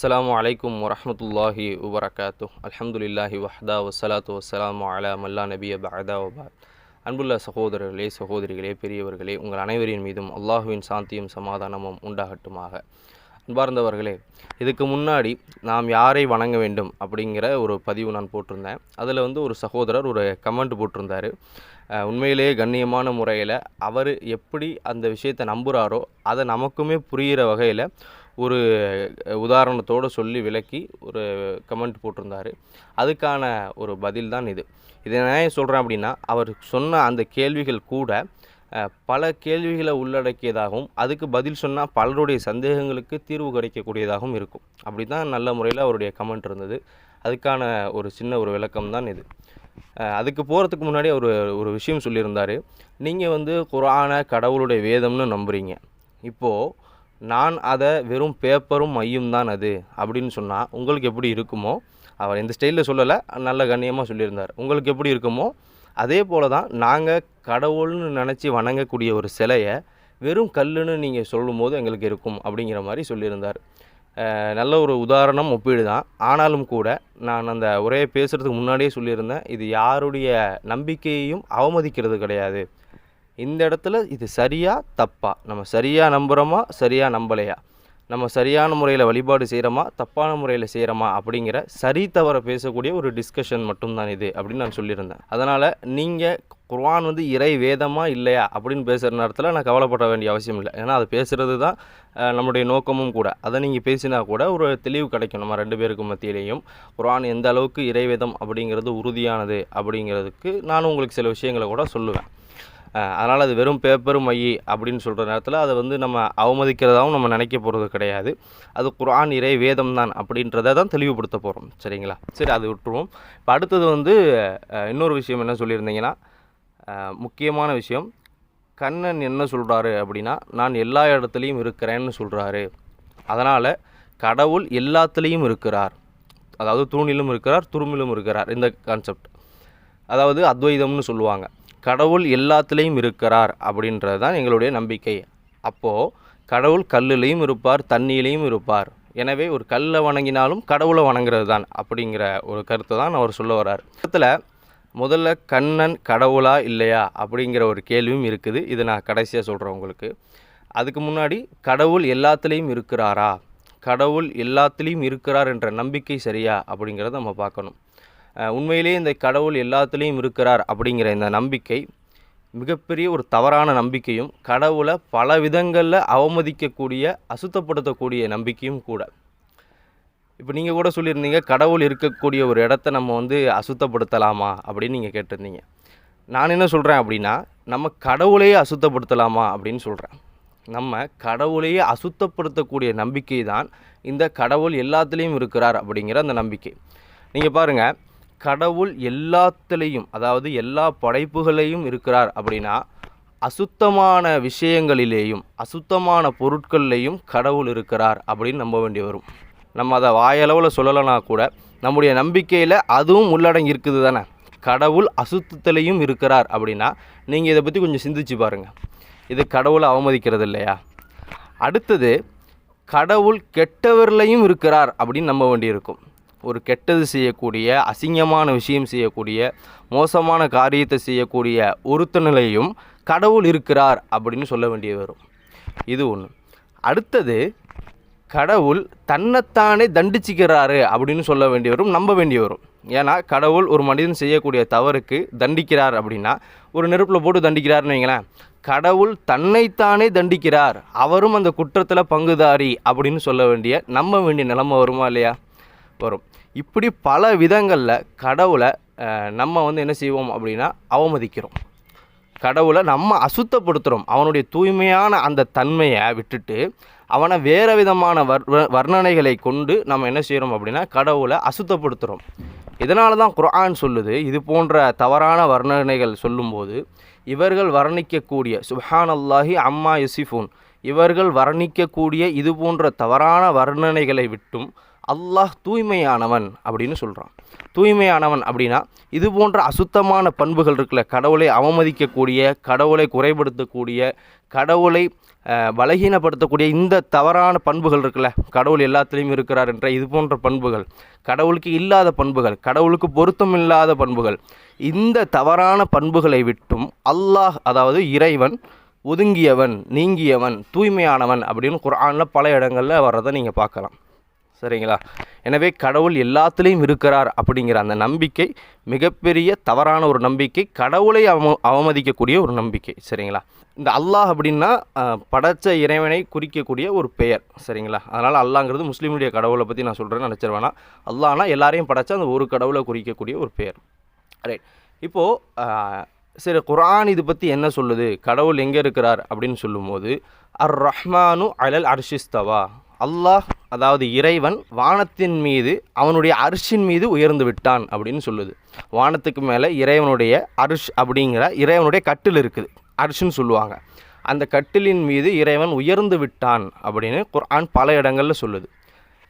அஸ்ஸலாமு அலைக்கும் வரமத்துல்லாஹி வபரகாத்து அலமதுல்லாஹி வஹ்தா வசலாத்து வஸ்ஸலாமு அலா மல்லா நபிய பஹதா வபாத் அன்புள்ள சகோதரர்களே சகோதரிகளே பெரியவர்களே உங்கள் அனைவரின் மீதும் அல்லாஹுவின் சாந்தியும் சமாதானமும் உண்டாகட்டுமாக. அன்பார்ந்தவர்களே இதுக்கு முன்னாடி நாம் யாரை வணங்க வேண்டும் அப்படிங்கிற ஒரு பதிவு நான் போட்டிருந்தேன். அதில் வந்து ஒரு சகோதரர் ஒரு கமெண்ட் போட்டிருந்தார். உண்மையிலேயே கண்ணியமான முறையில் அவர் எப்படி அந்த விஷயத்தை நம்புகிறாரோ அதை நமக்குமே புரிகிற வகையில் ஒரு உதாரணத்தோடு சொல்லி விளக்கி ஒரு கமெண்ட் போட்டிருந்தார். அதுக்கான ஒரு பதில் தான் இது. இதை நான் ஏன் சொல்கிறேன் அப்படின்னா அவர் சொன்ன அந்த கேள்விகள் கூட பல கேள்விகளை உள்ளடக்கியதாகவும் அதுக்கு பதில் சொன்னால் பலருடைய சந்தேகங்களுக்கு தீர்வு கிடைக்கக்கூடியதாகவும் இருக்கும். அப்படி தான் நல்ல முறையில் அவருடைய கமெண்ட் இருந்தது. அதுக்கான ஒரு சின்ன ஒரு விளக்கம் தான் இது அதுக்கு போகிறதுக்கு முன்னாடி அவர் ஒரு விஷயம் சொல்லியிருந்தார். நீங்கள் வந்து குரானை கடவுளுடைய வேதம்னு நம்புகிறீங்க இப்போது நான் அதை வெறும் பேப்பரும் மையும் தான் அது அப்படின்னு சொன்னால் உங்களுக்கு எப்படி இருக்குமோ அவர் இந்த ஸ்டைலில் சொல்லலை நல்ல கண்ணியமாக சொல்லியிருந்தார். உங்களுக்கு எப்படி இருக்குமோ அதே போல தான் நாங்கள் கடவுள்னு நினச்சி வணங்கக்கூடிய ஒரு சிலையை வெறும் கல்லுன்னு நீங்கள் சொல்லும்போது எங்களுக்கு இருக்கும் அப்படிங்கிற மாதிரி சொல்லியிருந்தார். நல்ல ஒரு உதாரணம் ஒப்பீடு தான். ஆனாலும் கூட நான் அந்த உரையை பேசுகிறதுக்கு முன்னாடியே சொல்லியிருந்தேன் இது யாருடைய நம்பிக்கையையும் அவமதிக்கிறது கிடையாது. இந்த இடத்துல இது சரியா தப்பா? நம்ம சரியாக நம்புகிறோமா சரியாக நம்பலையா? நம்ம சரியான முறையில் வழிபாடு செய்கிறோமா தப்பான முறையில் செய்கிறோமா அப்படிங்கிற சரி தவற பேசக்கூடிய ஒரு டிஸ்கஷன் மட்டும்தான் இது அப்படின்னு நான் சொல்லியிருந்தேன். அதனால் நீங்கள் குர்வான் வந்து இறை வேதமாக இல்லையா? அப்படின்னு பேசுகிற நேரத்தில் நான் கவலைப்பட வேண்டிய அவசியம் இல்லை. ஏன்னா அது பேசுகிறது தான் நம்முடைய நோக்கமும் கூட. அதை நீங்கள் பேசினா கூட ஒரு தெளிவு கிடைக்கும். நம்ம ரெண்டு பேருக்கு மத்தியிலையும் குர்ஆன் எந்த அளவுக்கு இறைவேதம் அப்படிங்கிறது உறுதியானது அப்படிங்கிறதுக்கு நானும் உங்களுக்கு சில விஷயங்களை கூட சொல்லுவேன். அதனால் அது வெறும் பேப்பர் மை அப்படின்னு சொல்கிற நேரத்தில் அதை வந்து நம்ம அவமதிக்கிறதாகவும் நம்ம நினைக்க போகிறது கிடையாது. அது குரான் இறை வேதம் தான் அப்படின்றத தான் தெளிவுபடுத்த போகிறோம் சரிங்களா? சரி அது விட்டுருவோம். இப்போ அடுத்தது வந்து இன்னொரு விஷயம் என்ன சொல்லியிருந்தீங்கன்னா முக்கியமான விஷயம் கண்ணன் என்ன சொல்கிறாரு அப்படின்னா நான் எல்லா இடத்துலையும் இருக்கிறேன்னு சொல்கிறாரு அதனால் கடவுள் எல்லாத்துலேயும் இருக்கிறார். அதாவது தூணிலும் இருக்கிறார் துருமிலும் இருக்கிறார். இந்த கான்செப்ட் அதாவது அத்வைதம்னு சொல்லுவாங்க. கடவுள் எல்லாத்துலேயும் இருக்கிறார் அப்படின்றது தான் எங்களுடைய நம்பிக்கை. அப்போது கடவுள் கல்லுலேயும் இருப்பார் தண்ணியிலையும் இருப்பார். எனவே ஒரு கல்லை வணங்கினாலும் கடவுளை வணங்குறது தான் அப்படிங்கிற ஒரு கருத்தை தான் அவர் சொல்ல வர்றார். இடத்துல முதல்ல கண்ணன் கடவுளா இல்லையா அப்படிங்கிற ஒரு கேள்வியும் இருக்குது. இது நான் கடைசியாக சொல்கிறேன் உங்களுக்கு. அதுக்கு முன்னாடி கடவுள் எல்லாத்துலேயும் இருக்கிறாரா? கடவுள் எல்லாத்துலேயும் இருக்கிறார் என்ற நம்பிக்கை சரியா அப்படிங்கிறத நம்ம பார்க்கணும். உண்மையிலே உண்மையிலேயே இந்த கடவுள் எல்லாத்துலேயும் இருக்கிறார் அப்படிங்கிற இந்த நம்பிக்கை மிகப்பெரிய ஒரு தவறான நம்பிக்கையும் கடவுளை பல விதங்களில் அவமதிக்கக்கூடிய அசுத்தப்படுத்தக்கூடிய நம்பிக்கையும் கூட. இப்போ நீங்கள் கூட சொல்லியிருந்தீங்க கடவுள் இருக்கக்கூடிய ஒரு இடத்த நம்ம வந்து அசுத்தப்படுத்தலாமா அப்படின்னு நீங்கள் கேட்டிருந்தீங்க. நான் என்ன சொல்கிறேன் அப்படின்னா நம்ம கடவுளையே அசுத்தப்படுத்தலாமா அப்படின்னு சொல்கிறேன் நம்ம கடவுளையே அசுத்தப்படுத்தக்கூடிய நம்பிக்கை தான் இந்த கடவுள் எல்லாத்துலேயும் இருக்கிறார் அப்படிங்கிற அந்த நம்பிக்கை. நீங்கள் பாருங்கள் கடவுள் எல்லாத்துலேயும் அதாவது எல்லா படைப்புகளையும் இருக்கிறார் அப்படின்னா அசுத்தமான விஷயங்களிலேயும் அசுத்தமான பொருட்கள்லேயும் கடவுள் இருக்கிறார் அப்படின்னு நம்ப வேண்டி வரும். நம்ம அதை வாயளவில் சொல்லலைனா கூட நம்முடைய நம்பிக்கையில் அதுவும் உள்ளடங்கி இருக்குது தானே? கடவுள் அசுத்தத்திலையும் இருக்கிறார் அப்படின்னா நீங்கள் இதை பற்றி கொஞ்சம் சிந்திச்சு பாருங்கள் இது கடவுளை அவமதிக்கிறது இல்லையா? அடுத்தது கடவுள் கெட்டவர்களையும் இருக்கிறார் அப்படின்னு நம்ப வேண்டியிருக்கும். ஒரு கெட்டது செய்யக்கூடிய அசிங்கமான விஷயம் செய்யக்கூடிய மோசமான காரியத்தை செய்யக்கூடிய ஒருத்தனிலையும் கடவுள் இருக்கிறார் அப்படின்னு சொல்ல வேண்டிய வரும். இது ஒன்று அடுத்தது கடவுள் தன்னைத்தானே தண்டிச்சுக்கிறாரு அப்படின்னு சொல்ல வேண்டிய வரும் நம்ப வேண்டிய வரும். ஏன்னா கடவுள் ஒரு மனிதன் செய்யக்கூடிய தவறுக்கு தண்டிக்கிறார் அப்படின்னா ஒரு நெருப்பில் போட்டு தண்டிக்கிறாருன்னு வைங்களேன் கடவுள் தன்னைத்தானே தண்டிக்கிறார். அவரும் அந்த குற்றத்தில் பங்குதாரி அப்படின்னு சொல்ல வேண்டிய நம்ப வேண்டிய நிலைமை வருமா இல்லையா? வரும். இப்படி பல விதங்களில் கடவுளை நம்ம வந்து என்ன செய்வோம் அப்படின்னா அவமதிக்கிறோம். கடவுளை நம்ம அசுத்தப்படுத்துகிறோம் அவனுடைய தூய்மையான அந்த தன்மையை விட்டுட்டு அவனை வேறு விதமான வர் வர்ணனைகளை கொண்டு நம்ம என்ன செய்கிறோம் அப்படின்னா கடவுளை அசுத்தப்படுத்துகிறோம் இதனால தான் குரான் சொல்லுது. இது போன்ற தவறான வர்ணனைகள் சொல்லும்போது இவர்கள் வர்ணிக்கக்கூடிய சுஹான் அல்லாஹி அம்மா யசிஃபூன். இவர்கள் வர்ணிக்கக்கூடிய இது போன்ற தவறான வர்ணனைகளை விட்டும் அல்லாஹ் தூய்மையானவன் அப்படின்னு சொல்கிறான் தூய்மையானவன் அப்படின்னா இது போன்ற அசுத்தமான பண்புகள் இருக்குல்ல கடவுளை அவமதிக்கக்கூடிய கடவுளை குறைபடுத்தக்கூடிய கடவுளை பலகீனப்படுத்தக்கூடிய இந்த தவறான பண்புகள் இருக்குல்ல கடவுள் எல்லாத்துலேயும் இருக்கிறார் என்ற இது போன்ற பண்புகள் கடவுளுக்கு இல்லாத பண்புகள் கடவுளுக்கு பொருத்தம் இல்லாத பண்புகள் இந்த தவறான பண்புகளை விட்டும் அல்லாஹ் அதாவது இறைவன் ஒதுங்கியவன் நீங்கியவன் தூய்மையானவன் அப்படின்னு குரானில் பல இடங்களில் வர்றதை நீங்கள் பார்க்கலாம். சரிங்களா? எனவே கடவுள் எல்லாத்துலேயும் இருக்கிறார் அப்படிங்கிற அந்த நம்பிக்கை மிகப்பெரிய தவறான ஒரு நம்பிக்கை கடவுளை அவ அவமதிக்கக்கூடிய ஒரு நம்பிக்கை சரிங்களா? இந்த அல்லாஹ் அப்படின்னா படைத்த படைச்ச இறைவனை குறிக்கக்கூடிய ஒரு பெயர் சரிங்களா? அதனால் அல்லாங்கிறது முஸ்லீமுடைய கடவுளை பற்றி நான் சொல்கிறேன்னு நினச்சிருவேனா அல்லாஹ்னா எல்லாரையும் படைச்ச அந்த ஒரு கடவுளை குறிக்கக்கூடிய ஒரு பெயர். ரைட் இப்போது சரி குரான் இது பற்றி என்ன சொல்லுது? கடவுள் எங்கே இருக்கிறார் அப்படின்னு சொல்லும்போது அர் ரஹ்மானு அலல் அர்ஷிஸ்தவா. அல்லாஹ் அதாவது இறைவன் வானத்தின் மீது அவனுடைய அரிசின் மீது உயர்ந்து விட்டான் அப்படின்னு சொல்லுது. வானத்துக்கு மேலே இறைவனுடைய அரிஷ் அப்படிங்கிற இறைவனுடைய கட்டில் இருக்குது. அரிசுன்னு சொல்லுவாங்க. அந்த கட்டிலின் மீது இறைவன் உயர்ந்து விட்டான் அப்படின்னு குர்ஆன் பல இடங்களில் சொல்லுது.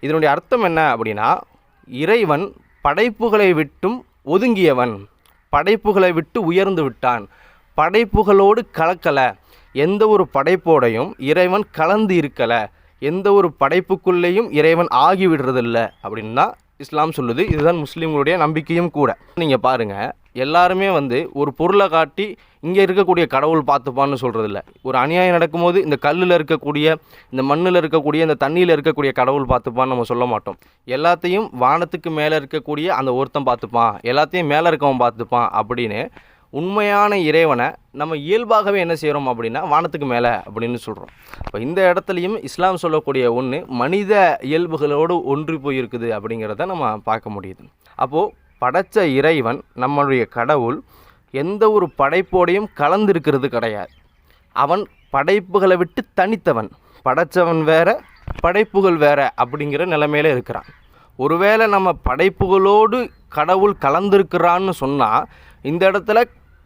இதனுடைய அர்த்தம் என்ன அப்படின்னா இறைவன் படைப்புகளை விட்டும் ஒதுங்கியவன் படைப்புகளை விட்டு உயர்ந்து விட்டான். படைப்புகளோடு கலக்கலை. எந்த ஒரு படைப்போடையும் இறைவன் கலந்து இருக்கலை. எந்த ஒரு படைப்புக்குள்ளேயும் இறைவன் ஆகி விடுறதில்ல அப்படின்னு தான் இஸ்லாம் சொல்லுது. இதுதான் முஸ்லீம்களுடைய நம்பிக்கையும் கூட. நீங்கள் பாருங்கள் எல்லாருமே வந்து ஒரு பொருளை காட்டி இங்கே இருக்கக்கூடிய கடவுள் பார்த்துப்பான்னு சொல்கிறதில்ல ஒரு அநியாயம் நடக்கும்போது இந்த கல்லில் இருக்கக்கூடிய இந்த மண்ணில் இருக்கக்கூடிய இந்த தண்ணியில் இருக்கக்கூடிய கடவுள் பார்த்துப்பான்னு நம்ம சொல்ல மாட்டோம். எல்லாத்தையும் வானத்துக்கு மேலே இருக்கக்கூடிய அந்த ஒருத்தன் பார்த்துப்பான். எல்லாத்தையும் மேலே இருக்கவன் பார்த்துப்பான் அப்படின்னு உண்மையான இறைவனை நம்ம இயல்பாகவே என்ன செய்கிறோம் அப்படின்னா வானத்துக்கு மேலே அப்படின்னு சொல்கிறோம் இப்போ இந்த இடத்துலையும் இஸ்லாம் சொல்லக்கூடிய ஒன்று மனித இயல்புகளோடு ஒன்றி போயிருக்குது அப்படிங்கிறத நம்ம பார்க்க முடியுது. அப்போது படைச்ச இறைவன் நம்மளுடைய கடவுள் எந்த ஒரு படைப்போடையும் கலந்திருக்கிறது கிடையாது. அவன் படைப்புகளை விட்டு தனித்தவன். படைச்சவன் வேற படைப்புகள் வேற அப்படிங்கிற நிலைமையில இருக்கிறான். ஒருவேளை நம்ம படைப்புகளோடு கடவுள் கலந்திருக்கிறான்னு சொன்னால் இந்த இடத்துல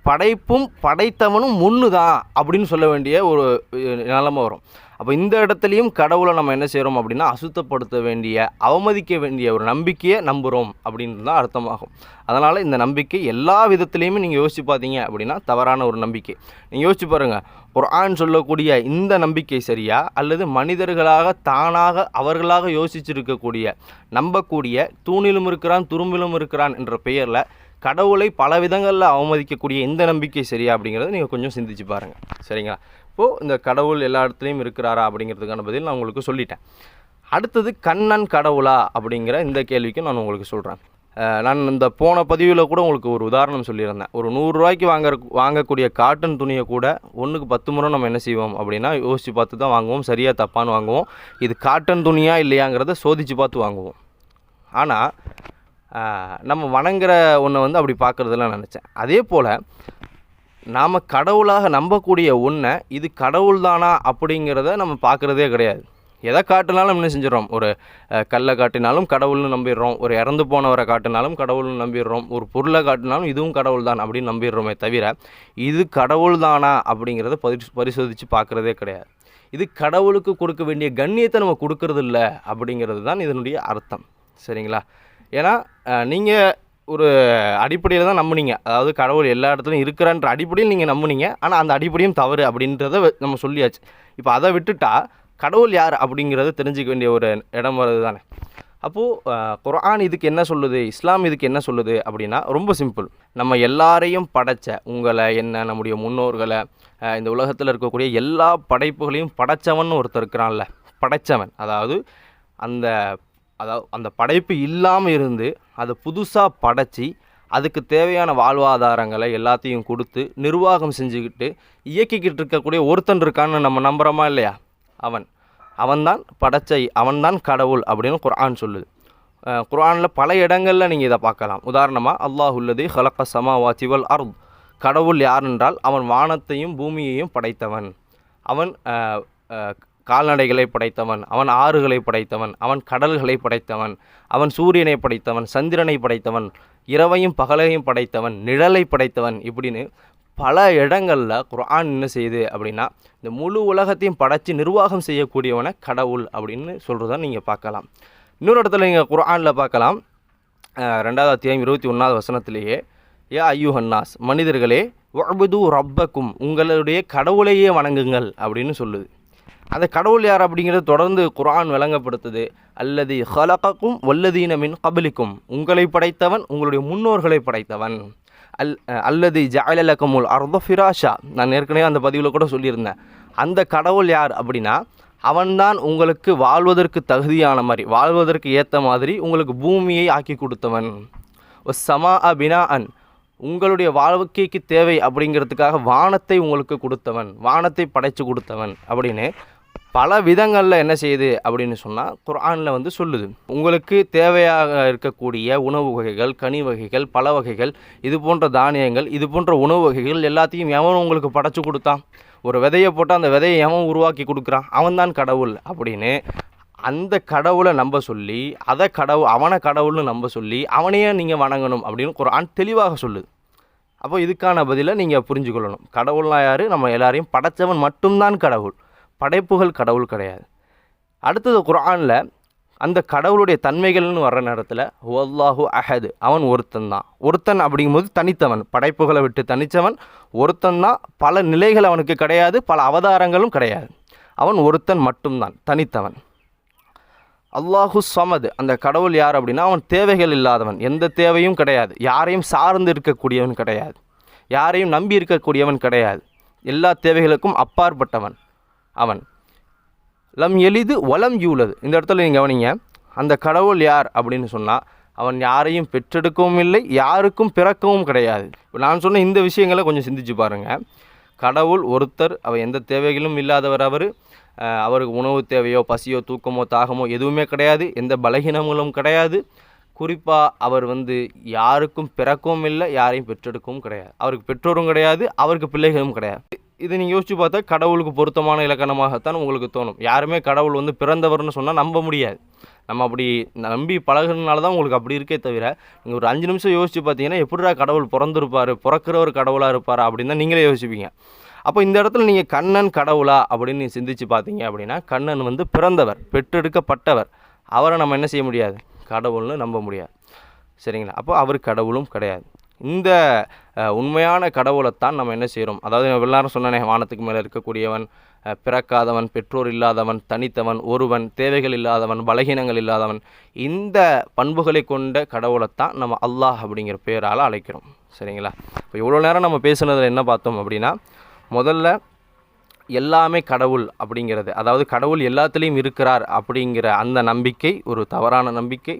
படைப்பும் படைத்தவனும் ஒன்று தான் அப்படின்னு சொல்ல வேண்டிய ஒரு அஹ், நிலைமை வரும். அப்போ இந்த இடத்துலையும் கடவுளை நம்ம என்ன செய்கிறோம் அப்படின்னா அசுத்தப்படுத்த வேண்டிய அவமதிக்க வேண்டிய ஒரு நம்பிக்கையை நம்புகிறோம் அப்படின்றது தான் அர்த்தமாகும். அதனால் இந்த நம்பிக்கை எல்லா விதத்துலேயுமே நீங்கள் யோசிச்சு பார்த்தீங்க அப்படின்னா தவறான ஒரு நம்பிக்கை. நீங்கள் யோசிச்சு பாருங்கள் ஒரு ஆண் சொல்லக்கூடிய இந்த நம்பிக்கை சரியா? அல்லது மனிதர்களாக தானாக அவர்களாக யோசிச்சிருக்கக்கூடிய நம்பக்கூடிய தூணிலும் இருக்கிறான் துரும்பிலும் இருக்கிறான் என்ற பெயரில் கடவுளை பல விதங்களில் அவமதிக்கக்கூடிய இந்த நம்பிக்கை சரியா அப்படிங்கிறத நீங்கள் கொஞ்சம் சிந்திச்சு பாருங்கள் சரிங்களா? இப்போது இந்த கடவுள் எல்லா இடத்துலையும் இருக்கிறாரா அப்படிங்கிறதுக்கான பதில் நான் உங்களுக்கு சொல்லிட்டேன். அடுத்தது கண்ணன் கடவுளா அப்படிங்கிற இந்த கேள்விக்கு நான் உங்களுக்கு சொல்கிறேன் நான் இந்த போன பதிவில் கூட உங்களுக்கு ஒரு உதாரணம் சொல்லியிருந்தேன். ஒரு நூறுரூவாய்க்கு வாங்குற வாங்கக்கூடிய காட்டன் துணியை கூட ஒன்றுக்கு பத்து முறை நம்ம என்ன செய்வோம் அப்படின்னா யோசித்து பார்த்து தான் வாங்குவோம். சரியாக தப்பான்னு வாங்குவோம். இது காட்டன் துணியா இல்லையாங்கிறத சோதித்து பார்த்து வாங்குவோம். ஆனால் நம்ம வணங்குற ஒன்றை வந்து அப்படி பார்க்குறதுலாம் நினச்சேன். அதே போல் நாம் கடவுளாக நம்பக்கூடிய ஒன்றை இது கடவுள் தானா அப்படிங்கிறத நம்ம பார்க்குறதே கிடையாது. எதை காட்டினாலும் என்ன செஞ்சிடறோம்? ஒரு கல்லை காட்டினாலும் கடவுள்னு நம்பிடுறோம். ஒரு இறந்து போனவரை காட்டினாலும் கடவுள்னு நம்பிடுறோம். ஒரு பொருளை காட்டினாலும் இதுவும் கடவுள் தான் அப்படின்னு நம்பிடுறோமே தவிர இது கடவுள் தானா அப்படிங்கிறத பரி பரிசோதித்து பார்க்குறதே கிடையாது. இது கடவுளுக்கு கொடுக்க வேண்டிய கண்ணியத்தை நம்ம கொடுக்கறது இல்லை அப்படிங்கிறது தான் இதனுடைய அர்த்தம். சரிங்களா? ஏன்னா நீங்கள் ஒரு அடிப்படையில் தான் நம்புனீங்க. அதாவது கடவுள் எல்லா இடத்துலையும் இருக்கிறான்ற அடிப்படையில் நீங்கள் நம்புனீங்க. ஆனால் அந்த அடிப்படையும் தவறு அப்படின்றத நம்ம சொல்லியாச்சு. இப்போ அதை விட்டுட்டா கடவுள் யார் அப்படிங்கிறத தெரிஞ்சுக்க வேண்டிய ஒரு இடம் வருது தானே அப்போது குரான் இதுக்கு என்ன சொல்லுது? இஸ்லாம் இதுக்கு என்ன சொல்லுது? அப்படின்னா ரொம்ப சிம்பிள். நம்ம எல்லாரையும் படைச்ச உங்களை என்ன நம்முடைய முன்னோர்களை இந்த உலகத்தில் இருக்கக்கூடிய எல்லா படைப்புகளையும் படைத்தவன் ஒருத்தர் இருக்கிறான்ல. படைச்சவன். அதாவது அந்த அதாவது அந்த படைப்பு இல்லாமல் இருந்து அதை புதுசாக படைச்சி அதுக்கு தேவையான வாழ்வாதாரங்களை எல்லாத்தையும் கொடுத்து நிர்வாகம் செஞ்சுக்கிட்டு இயக்கிக்கிட்டு இருக்கக்கூடிய ஒருத்தன் இருக்கான்னு நம்ம நம்புகிறோமா இல்லையா? அவன். அவன்தான் படைச்சை அவன்தான் கடவுள் அப்படின்னு குரான் சொல்லுது. குரானில் பல இடங்களில் நீங்கள் இதை பார்க்கலாம். உதாரணமாக அல்லாஹுல்லதி ஹலக்க சமாவாத்தி வல் அர்த். கடவுள் யார் என்றால் அவன் வானத்தையும் பூமியையும் படைத்தவன். அவன் கால்நடைகளை படைத்தவன் அவன் ஆறுகளை படைத்தவன் அவன் கடல்களை படைத்தவன் அவன் சூரியனை படைத்தவன் சந்திரனை படைத்தவன் இரவையும் பகலையும் படைத்தவன் நிழலை படைத்தவன் இப்படின்னு பல இடங்களில் குரான் என்ன செய்யுது அப்படின்னா இந்த முழு உலகத்தையும் படைத்து நிர்வாகம் செய்யக்கூடியவனை கடவுள் அப்படின்னு சொல்கிறத நீங்கள் பார்க்கலாம். இன்னொரு இடத்துல நீங்கள் குரானில் பார்க்கலாம். ரெண்டாவது அத்தியாயம் இருபத்தி ஒன்றாவது வசனத்திலேயே ஏ ஐயூஹன்னாஸ் மனிதர்களே ஒபுது ரப்பக்கும் உங்களுடைய கடவுளையே வணங்குங்கள் அப்படின்னு சொல்லுது. அந்த கடவுள் யார் அப்படிங்கிறது தொடர்ந்து குரான் விளங்கப்படுத்துது. அல்லது ஹலகக்கும் வல்லதீன மின் கபலிக்கும். உங்களை படைத்தவன் உங்களுடைய முன்னோர்களை படைத்தவன். அல் அல்லது ஜாயலக்கமுல் அர்த ஃபிராஷா. நான் ஏற்கனவே அந்த பதிவில் கூட சொல்லியிருந்தேன். அந்த கடவுள் யார் அப்படின்னா அவன்தான் உங்களுக்கு வாழ்வதற்கு தகுதியான மாதிரி வாழ்வதற்கு ஏற்ற மாதிரி உங்களுக்கு பூமியை ஆக்கி கொடுத்தவன். சமா அபினா அன் உங்களுடைய வாழ்க்கைக்கு தேவை அப்படிங்கிறதுக்காக வானத்தை உங்களுக்கு கொடுத்தவன். வானத்தை படைச்சு கொடுத்தவன் அப்படின்னு பல விதங்களில் என்ன செய்யுது அப்படின்னு சொன்னால் குரானில் வந்து சொல்லுது. உங்களுக்கு தேவையாக இருக்கக்கூடிய உணவு வகைகள் கனி வகைகள் பல வகைகள் இது போன்ற தானியங்கள் இது போன்ற உணவு வகைகள் எல்லாத்தையும் எவன் உங்களுக்கு படைச்சு கொடுத்தான்? ஒரு விதையை போட்டால் அந்த விதையை எவன் உருவாக்கி கொடுக்குறான்? அவன்தான் கடவுள் அப்படின்னு அந்த கடவுளை நம்ப சொல்லி அதை கடவுள் அவனை கடவுள்னு நம்ப சொல்லி அவனையே நீங்கள் வணங்கணும் அப்படின்னு குரான் தெளிவாக சொல்லுது. அப்போ இதுக்கான பதிலை நீங்கள் புரிஞ்சுக்கொள்ளணும். கடவுள்னா யார்? நம்ம எல்லாரையும் படைச்சவன் மட்டும்தான் கடவுள். படைப்புகள் கடவுள் கிடையாது. அடுத்தது குரானில் அந்த கடவுளுடைய தன்மைகள்னு வர்ற நேரத்தில் ஒல்லாஹு அஹது. அவன் ஒருத்தன் தான். ஒருத்தன் அப்படிங்கும்போது தனித்தவன். படைப்புகளை விட்டு தனித்தவன். ஒருத்தன் தான். பல நிலைகள் அவனுக்கு கிடையாது. பல அவதாரங்களும் கிடையாது. அவன் ஒருத்தன் மட்டும்தான். தனித்தவன். அல்லாஹு சமது. அந்த கடவுள் யார் அப்படின்னா அவன் தேவைகள் இல்லாதவன். எந்த தேவையும் கிடையாது. யாரையும் சார்ந்து இருக்கக்கூடியவன் கிடையாது. யாரையும் நம்பி இருக்கக்கூடியவன் கிடையாது. எல்லா தேவைகளுக்கும் அப்பாற்பட்டவன். அவன். லம் எளிது வலம் யூலது. இந்த இடத்துல நீங்கள் கவனிங்க அந்த கடவுள் யார் அப்படின்னு சொன்னால் அவன் யாரையும் பெற்றெடுக்கவும் இல்லை யாருக்கும் பிறக்கவும் கிடையாது. இப்போ நான் சொன்ன இந்த விஷயங்களை கொஞ்சம் சிந்திச்சு பாருங்கள் கடவுள் ஒருத்தர் அவர் எந்த தேவைகளும் இல்லாதவர் அவர். அவருக்கு உணவு தேவையோ பசியோ தூக்கமோ தாகமோ எதுவுமே கிடையாது எந்த பலகீனங்களும் கிடையாது. குறிப்பாக அவர் வந்து யாருக்கும் பிறக்கவும் இல்லை யாரையும் பெற்றெடுக்கவும் கிடையாது. அவருக்கு பெற்றோரும் கிடையாது அவருக்கு பிள்ளைகளும் கிடையாது. இதை நீங்கள் யோசிச்சு பார்த்தா கடவுளுக்கு பொருத்தமான இலக்கணமாகத்தான் உங்களுக்கு தோணும். யாருமே கடவுள் வந்து பிறந்தவர்னு சொன்னால் நம்ப முடியாது. நம்ம அப்படி நம்பி பழகுறதுனால தான் உங்களுக்கு அப்படி இருக்கே தவிர நீங்கள் ஒரு அஞ்சு நிமிஷம் யோசிச்சு பார்த்தீங்கன்னா எப்படிடா கடவுள் பிறந்திருப்பார் பிறக்கிற ஒரு கடவுளாக இருப்பார் அப்படின்னு தான் நீங்களே யோசிப்பீங்க. அப்போ இந்த இடத்துல நீங்கள் கண்ணன் கடவுளா அப்படின்னு சிந்திச்சு பார்த்தீங்க அப்படின்னா கண்ணன் வந்து பிறந்தவர் பெற்றெடுக்கப்பட்டவர். அவரை நம்ம என்ன செய்ய முடியாது? கடவுள்னு நம்ப முடியாது. சரிங்களா? அப்போ அவர் கடவுளும் கிடையாது. இந்த உண்மையான கடவுளைத்தான் நம்ம என்ன செய்கிறோம் அதாவது எல்லாரும் சொன்னனே வானத்துக்கு மேலே இருக்கக்கூடியவன் பிறக்காதவன் பெற்றோர் இல்லாதவன் தனித்தவன் ஒருவன் தேவைகள் இல்லாதவன் பலகீனங்கள் இல்லாதவன் இந்த பண்புகளை கொண்ட கடவுளைத்தான் நம்ம அல்லாஹ் அப்படிங்கிற பேரால் அழைக்கிறோம். சரிங்களா? இப்போ இவ்வளோ நேரம் நம்ம பேசுனதில் என்ன பார்த்தோம் அப்படின்னா முதல்ல எல்லாமே கடவுள் அப்படிங்கிறது அதாவது கடவுள் எல்லாத்துலேயும் இருக்கிறார் அப்படிங்கிற அந்த நம்பிக்கை ஒரு தவறான நம்பிக்கை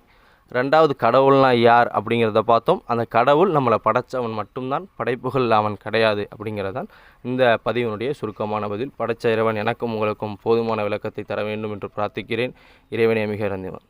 ரெண்டாவது கடவுள்னா யார் அப்படிங்கிறத பார்த்தோம். அந்த கடவுள் நம்மளை படைச்சவன் மட்டும்தான் படைப்புகள் அவன் கிடையாது அப்படிங்கிறதான் இந்த பதிவினுடைய சுருக்கமான பதில். படைச்ச இறைவன் எனக்கும் உங்களுக்கும் போதுமான விளக்கத்தை தர வேண்டும் என்று பிரார்த்திக்கிறேன். இறைவனே மிக இறந்தவன்.